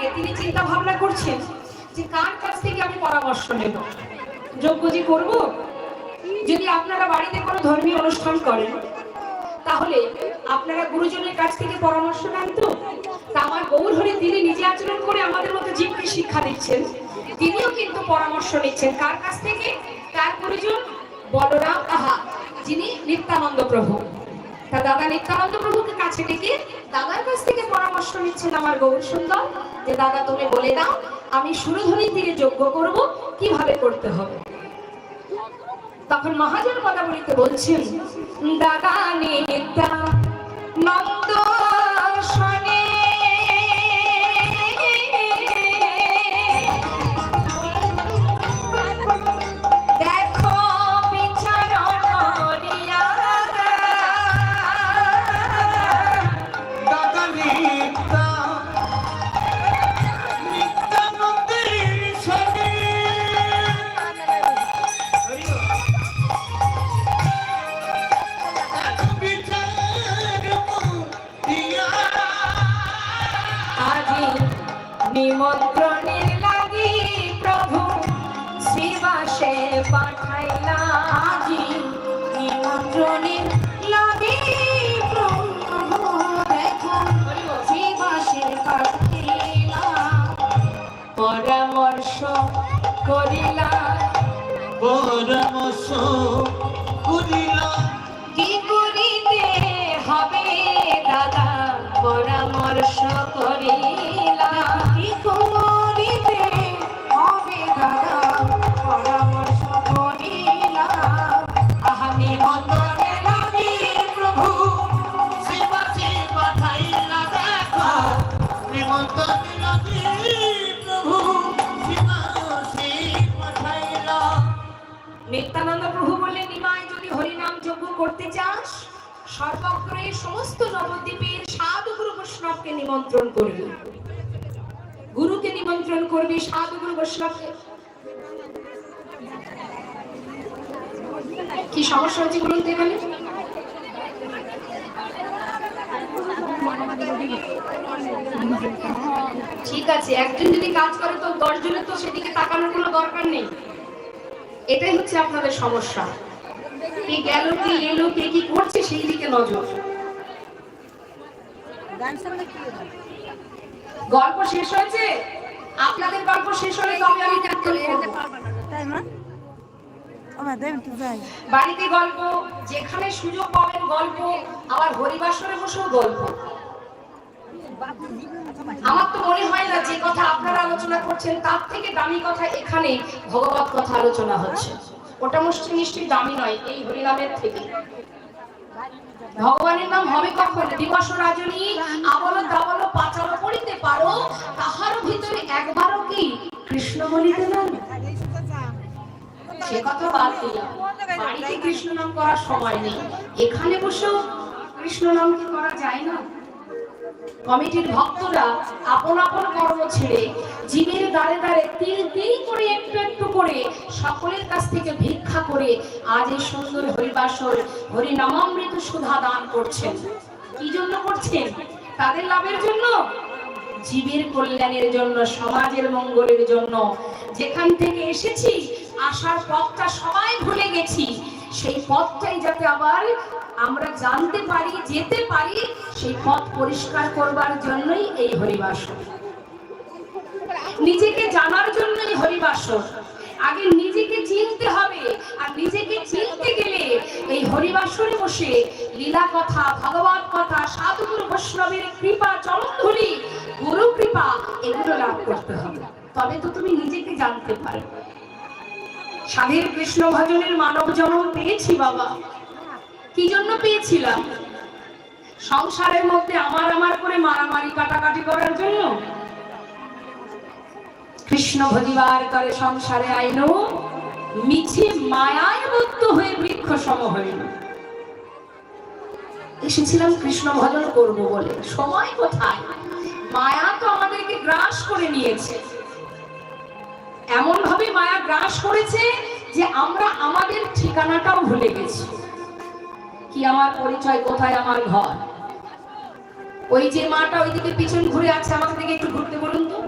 আগে তিনি চিন্তা ভাবনা করছেন যে কার কাছ থেকে আমি পরামর্শ নেব? যোগ্য যে করব? যদি আপনারা বাড়িতে কোনো ধর্মীয় অনুষ্ঠান করেন, তাহলে আপনারা গুরুজনের কাছ থেকে পরামর্শ নেন তো? আমার গৌর হরে তিনি নিজে আচরণ করে আমাদের মতো জীবকে শিক্ষা দিচ্ছেন। তিনিও কিন্তু পরামর্শ নিচ্ছেন। কার কাছ থেকে? কার গুরুজন বলরাম আহা, যিনি নিত্যানন্দ প্রভু। তা দাদা নিত্যানন্দ প্রভুকে কাছে ডেকে দাদার কাছ থেকে পরামর্শ নিচ্ছেন আমার গৌর সুন্দর, যে দাদা তুমি বলে দাও, আমি সুরধ্বনির দিকে যোগ্য করব, কীভাবে করতে হবে? তখন মহাজন কথা বলিতে বলছেন, দাদা নিত্যা নিমন্ত্রণের লাগি প্রভু শ্রীবাসে পাঠাইলা আজি নিমন্ত্রণের লাগি প্রভু দেখো শ্রীবাসে পাঠাইলা পরামর্শ করিলা পরামর্শ করিল কি করিতে হবে দাদা? পরামর্শ নিত্যানন্দ প্রভু বললেন, নিমাই, যদি হরিনাম যজ্ঞ করতে চাস সর্বগ্রে সমস্ত নবদ্বীপের সাধু গুরু বৈষ্ণবকে নিমন্ত্রণ করবি। গুরুকে নিমন্ত্রণ করবি সাধু গুরু বৈষ্ণবকে। কি সমস্যা হচ্ছে বলুন তো এখানে? ঠিক আছে, একজন যদি কাজ করে তো দশজনের তো সেদিকে তাকানোর কোনো দরকার নেই। এটাই হচ্ছে আপনাদের সমস্যা। কে গেল কে এলো কে কি করছে সেই দিকে নজর। গল্প শেষ হয়েছে? আপনাদের গল্প শেষ হলে তবে আমি করব। তাই যাই। বাড়িতে গল্প যেখানে সুযোগ পাবেন গল্প আবার হরিবাসরে বসেও গল্প। আমার তো মনে হয় না যে কথা আপনারা আলোচনা করছেন, তার থেকে দামি কথা এখানে ভগবত কথা আলোচনা হচ্ছে। ওটা মুষ্টি মিষ্টি দামি নয়, এই হরিনামের থেকে। ভগবানের নাম হবে কখন? দিবস রাজনী আবল দাবল পাচার করিতে পারো, তাহার ভিতরে একবারও কি কৃষ্ণ বলিতে না সে কথা বাদ বাড়িতে কৃষ্ণ নাম করার সময় নেই। এখানে বসেও কৃষ্ণ নাম কি করা যায় না? কমিটির ভক্তরা আপন আপন কর্ম ছেড়ে জীবের দ্বারে দ্বারে তিল তিল করে একটু একটু করে সকলের কাছ থেকে ভিক্ষা করে আজ এই সুন্দর হরিবাসর হরি নামামৃত সুধা দান করছেন। কি জন্য করছেন? তাদের লাভের জন্য? জীবের কল্যাণের জন্য, সমাজের মঙ্গলের জন্য। যেখান থেকে এসেছি, আসার পথটা সবাই ভুলে গেছি। সেই পথটাই যাতে আবার আমরা জানতে পারি, যেতে পারি, সেই পথ পরিষ্কার করবার জন্যই এই হরিবাসর। নিজেকে জানার জন্যই হরিবাসর। আগে নিজেকে চিনতে হবে, আর নিজেকে চিনতে গেলে এই হরিবাসরে বসে লীলা কথা, ভগবত কথা, সাধুগুরু বৈষ্ণবের কৃপা চরণ ধরি গুরু কৃপা, এগুলো লাভ করতে হবে। তবে তো তুমি নিজেকে জানতে পারবে। স্বাধীন কৃষ্ণ ভজনের মানব জন্ম পেয়েছি বাবা। কি জন্য পেয়েছিলাম? সংসারের মধ্যে আমার আমার করে মারামারি কাটাকাটি করার জন্য? কৃষ্ণ ভজিবার করে সংসারে আইন মিছে মায়ায় বদ্ধ হয়ে বৃক্ষ সম হইল। এসেছিলাম কৃষ্ণ ভজন করব বলে। সময় কোথায়? মায়া তো আমাদেরকে গ্রাস করে নিয়েছে। এমন ভাবে মায়া গ্রাস করেছে যে আমরা আমাদের ঠিকানাটাও ভুলে গেছি। কি আমার পরিচয়? কোথায় আমার ঘর? ওই যে মাটা ওইদিকে পিছন ঘুরে আছে, আমাকে দিকে একটু ঘুরতে বলুন তো।